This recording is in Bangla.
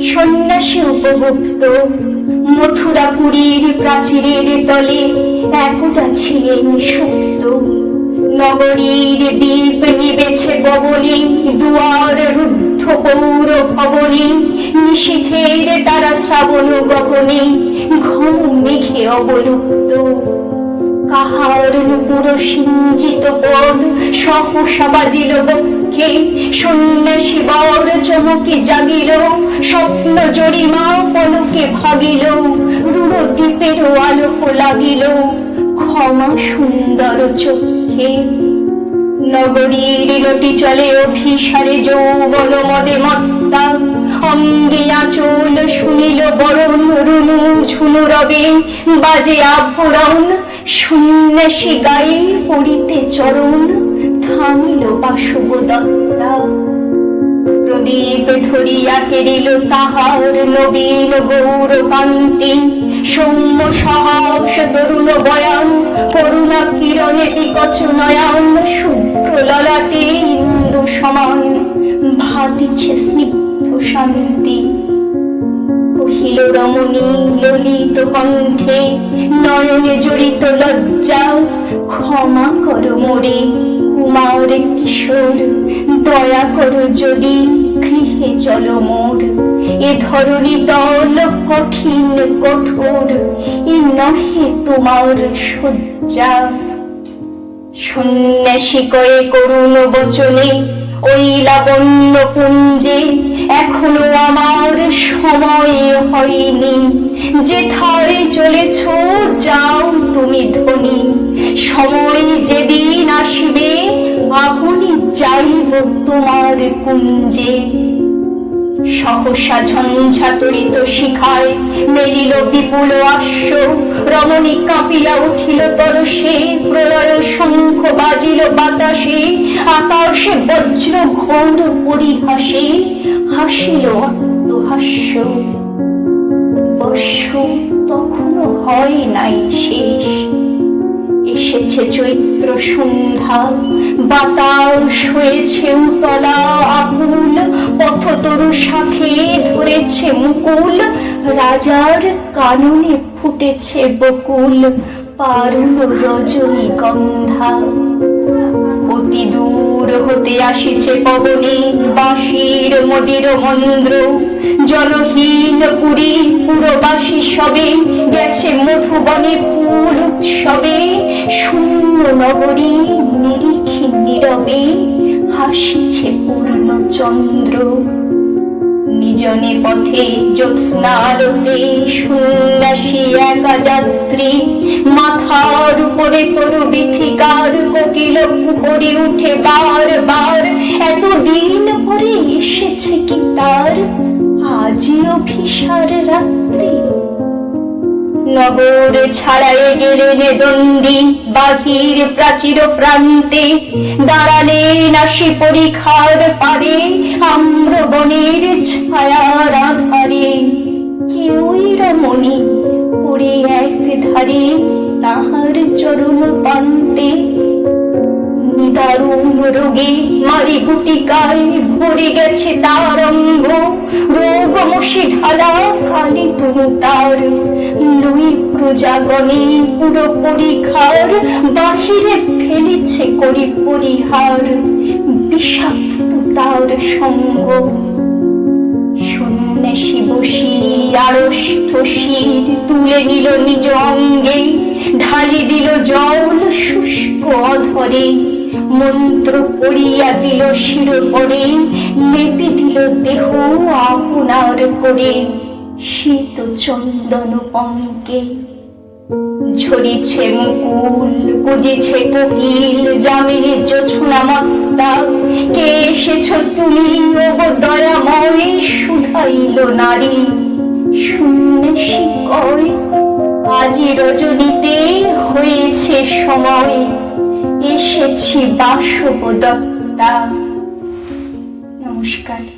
সন্ন্যাসী উপভুক্ত, মথুরাপুরীর প্রাচীরের তলে একদা ছিলেন সুপ্ত নগরীর দ্বীপ নিবেছে ববনে দুয়ার রুদ্ধ পৌর ভবনে নিশীথের তারা শ্রাবণ গগনে ঘন মেঘে অবলুপ্ত। কাহার নুপুর সিঞ্চিত পর সহসা বাজিল বক্ষে সন্ন্যাসী বর চমকে জাগিল, স্বপ্ন জরিমা পলকে ভাগিল রুড়ো আলোক লাগিল ক্ষমা সুন্দর চোখে। নগরীর নটি চলে অভিসারে যৌবন মদে মত্তা, অঙ্গে আচল শুনিল বরণ রুনু ঝুনু রবে, বাজে আভরণ সন্ন্যাসী গায়ে পড়িতে চরণ। থামিল বাসব প্রদীপ ধরিয়া কেরিল তাহার নবীন গৌর কান্তি সৌম্য সাহস তরুণ বয়ান, করুণা কিরণে বিকচ নয়ান শুভ্র ললাটে ইন্দু সমান ভাতিছে স্নিগ্ধ শান্তি। কহিল রমণী ললিত কণ্ঠে, নয়নে জড়িত লজ্জা, ক্ষমা করো মোরে। কুমার কিশোর, দয়া করো যদি গৃহে চলো মোর। এ ধরণী দল কঠিন, কঠোর, এ নহে তোমার সজ্জা সন্ন্যাসী কয়ে করুণ বচনে, ওই লাবণ্য পুঞ্জে এখনও আমার সময় হয়নি। যে ধারে চলেছ, যাও তুমি ধনী। সময় যেদিন আসবে যাইব তোমার কুঞ্জে সহসা ঝঞ্ঝাতরিত শিখায়, মেলিল বিপুল আশ্ব, রমণী কাঁপিয়া উঠিল প্রলয় শঙ্খ বাজিল বাতাসে, আকাশে বজ্র ঘোর পরিহাসে, হাসিল বর্ষ তখনো হয় নাই শেষ। এসেছে চৈত্র সন্ধ্যা। বাতাস হয়েছে উতলা আকুল পথতরু শাখে ধরেছে মুকুল, রাজার কাননে ফুটেছে বকুল, পারুল রজনী গন্ধা অতি দূর হতে আসিছে পবনে বাঁশির মদির মন্দ্র জনহীন পুরী পুরবাসী সবে গেছে মধুবনে ফুল উৎসবে। শূন্য নগরী নিরিখে নীরবে হাসিছে পূর্ণ চন্দ্র। নিজনে পথে জ্যোৎস্না একা যাত্রী। মাথার উপরে তরু বিথিকার কোকিল পুকুরি উঠে বার বার এত দিন পরে এসেছে কি তার? আজই অভিসার রাত্রি। নগর ছাড়াই গেলেন দণ্ডি বাহির প্রাচীর প্রান্তে দাঁড়ালেন আসি পরীক্ষার পারে আম্র বনের ছায়ার আধারে। কেউই রমণী পড়ে এক ধারে, তাহার চরণ পান্তে। নিদারুণ রোগে মারি গুটিকায় তার লুই প্রজাগণে পুরো পরিখার বাহিরে ফেলেছে করি পরিহার। বিষাক্ত তার সঙ্গ। আড়ষ্ট শির, তুলে নিল নিজ অঙ্গে। ঢালি দিল জল শুষ্ক অধরে। মন্ত্র পড়িয়া দিল শির পরে লেপে দিল দেহ আপনার করে শীত চন্দন পঙ্কে। ঝরিছে মুকুল গুজিছে কোকিল, জামিনী জোছনা মত্তা। কে এসেছ তুমি, ওগো দয়াময় শুধাইল নারী। সন্ন্যাসী কয় আজি রজনীতে হয়েছে সময়। এসেছি বাসব দত্তা নমস্কার।